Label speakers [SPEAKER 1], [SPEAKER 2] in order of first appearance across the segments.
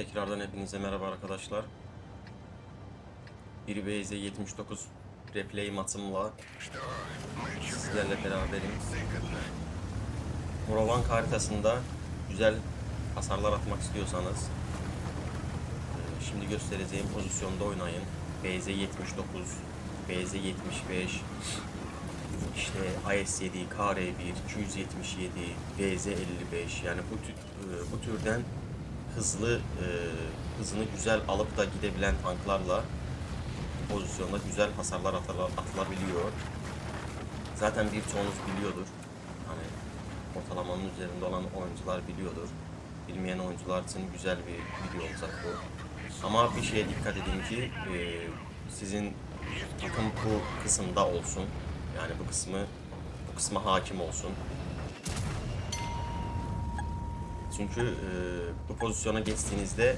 [SPEAKER 1] Tekrardan hepinize merhaba arkadaşlar. Bir BZ 79 replay maçımla sizlerle beraberim. Morovan haritasında güzel hasarlar atmak istiyorsanız e, şimdi göstereceğim pozisyonda oynayın. BZ 79, BZ 75, işte IS-7, KR-1, 277, VZ-55 yani bu, e, bu türden hızlı e, hızını güzel alıp da gidebilen tanklarla pozisyonda güzel hasarlar atıla- atılabiliyor. Zaten birçoğunuz biliyordur. Hani ortalamanın üzerinde olan oyuncular biliyordur. Bilmeyen oyuncular için güzel bir video olacak bu. Ama bir şeye dikkat edin ki e, sizin takım bu kısımda olsun. Yani bu kısmı bu kısma hakim olsun. Çünkü e, bu pozisyona geçtiğinizde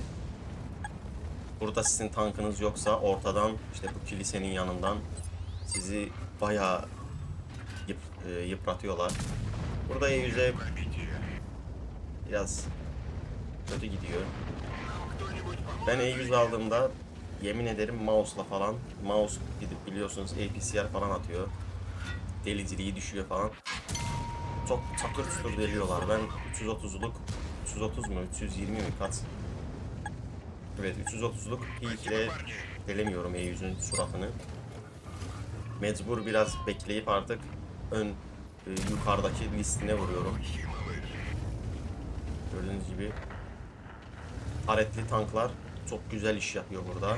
[SPEAKER 1] burada sizin tankınız yoksa ortadan işte bu kilisenin yanından sizi bayağı yıp, e, yıpratıyorlar. Burada yüze biraz kötü gidiyor. Ben E100 aldığımda yemin ederim mouse'la falan mouse gidip biliyorsunuz APCR falan atıyor. Deliciliği düşüyor falan. Çok çatır çutur deliyorlar. Ben 330'luk 330 mu 320 mi kaç? Evet 330'luk hiç ile delemiyorum E100'ün suratını. Mecbur biraz bekleyip artık ön e, yukarıdaki listine vuruyorum. Gördüğünüz gibi taretli tanklar çok güzel iş yapıyor burada.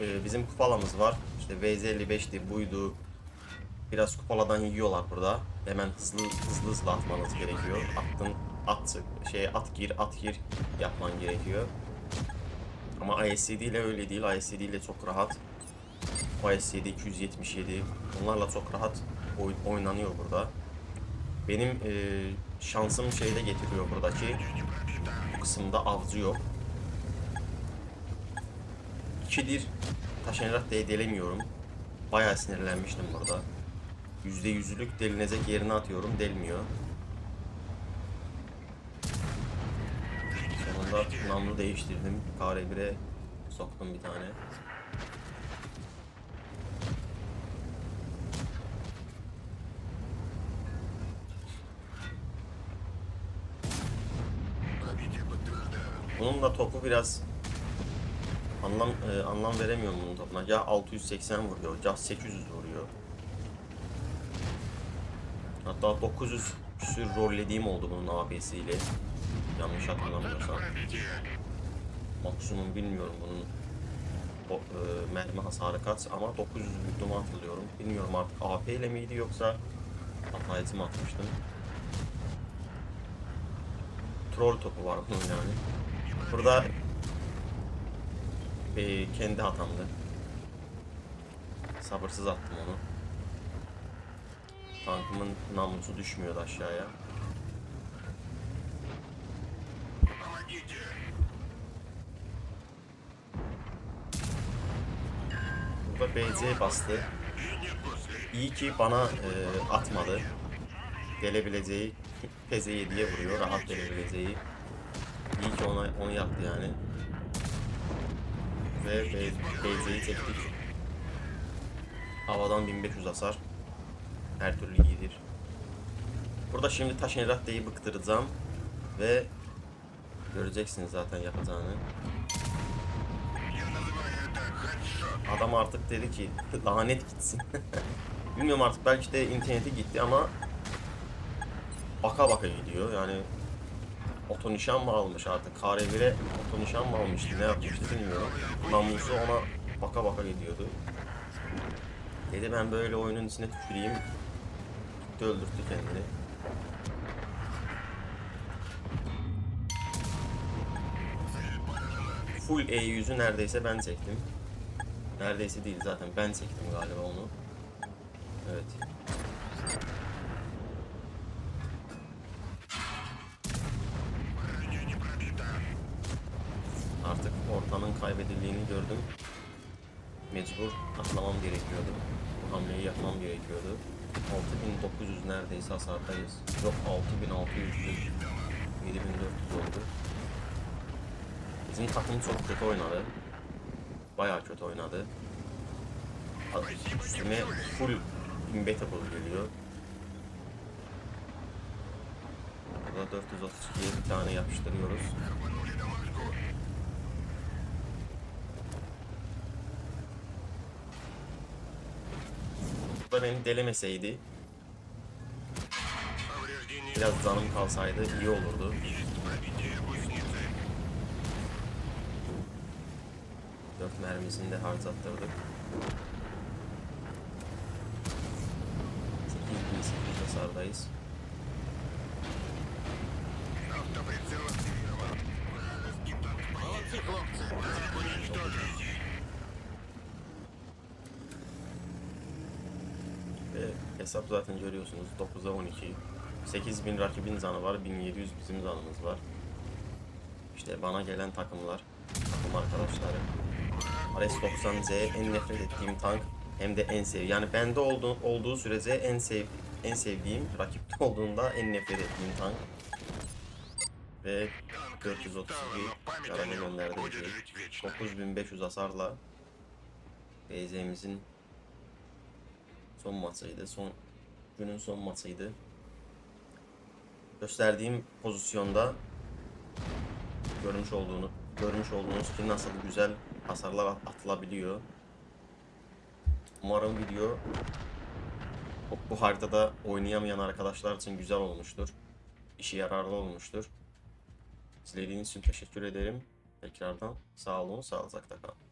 [SPEAKER 1] Ee, bizim kupalamız var. İşte VZ55'ti, buydu. Biraz kupaladan yiyorlar burada. Hemen hızlı hızlı hızlı atmanız gerekiyor. Attın at şey at gir at gir yapman gerekiyor. Ama ISCD ile öyle değil. ISCD ile çok rahat. IS7 277 bunlarla çok rahat oy- oynanıyor burada. Benim e, şansım şeyde getiriyor buradaki bu kısımda avcı yok. İkidir Taşenrat diye delemiyorum. Bayağı sinirlenmiştim burada. Yüzde yüzlük delinecek yerine atıyorum, delmiyor. Sonunda namlu değiştirdim. KR1'e soktum bir tane. Bunun da topu biraz anlam e, anlam veremiyorum bunun topuna. Ya 680 vuruyor, ya 800 vuruyor. Hatta 900 küsür rollediğim oldu bunun AB'siyle. Yanlış hatırlamıyorsam. Maksimum bilmiyorum bunun o, e, mermi hasarı kaç ama 900 vurduğumu hatırlıyorum. Bilmiyorum artık AP ile miydi yoksa hatayeti mi atmıştım. Troll topu var bunun yani. Burada e, kendi hatamdı. Sabırsız attım onu. Tankımın namlusu düşmüyordu aşağıya. Burada BC bastı. İyi ki bana e, atmadı. Delebileceği Peze 7'ye vuruyor. Rahat delebileceği. İyi ki ona, onu yaptı yani. Ve BC'yi çektik. Havadan 1500 hasar. Her türlü iyidir. Burada şimdi Taşenrahde'yi bıktıracağım. Ve göreceksiniz zaten yapacağını. Adam artık dedi ki lanet gitsin. Bilmiyorum artık belki de interneti gitti ama baka baka gidiyor yani otonişan mı almış artık KR1'e otonişan mı almıştı ne yapmıştı bilmiyorum. Namlusu ona baka baka gidiyordu. Dedi ben böyle oyunun içine tüküreyim. Gitti öldürttü kendini. Full E100'ü neredeyse ben çektim. Neredeyse değil zaten ben çektim galiba onu. Evet. Artık ortanın kaybedildiğini gördüm. Mecbur atlamam gerekiyordu. Bu hamleyi yapmam gerekiyordu. 6900 neredeyse hasardayız. Yok 6600 7400 oldu. Bizim takım çok kötü oynadı. Bayağı kötü oynadı. Üstüne full imbatable geliyor. Burada 432'ye bir tane yapıştırıyoruz. Bu beni delemeseydi biraz canım kalsaydı iyi olurdu. Dört mermisini de harcattırdık. 8800 hasardayız. Ve hesap zaten görüyorsunuz 9'a 12. 8000 rakibin zanı var, 1700 bizim zanımız var. İşte bana gelen takımlar, takım arkadaşları. RS-90Z en nefret ettiğim tank hem de en sevdiğim. Yani bende oldu, olduğu sürece en sev en sevdiğim, rakipte olduğunda en nefret ettiğim tank. Ve 432 canını gönderdi. 9500 hasarla BZ'mizin son maçıydı. Son günün son maçıydı. Gösterdiğim pozisyonda görmüş olduğunu görmüş olduğunuz ki nasıl güzel hasarlar at- atılabiliyor. Umarım video bu haritada oynayamayan arkadaşlar için güzel olmuştur. İşe yararlı olmuştur. İzlediğiniz için teşekkür ederim. Tekrardan sağ olun, sağlıcakla kalın.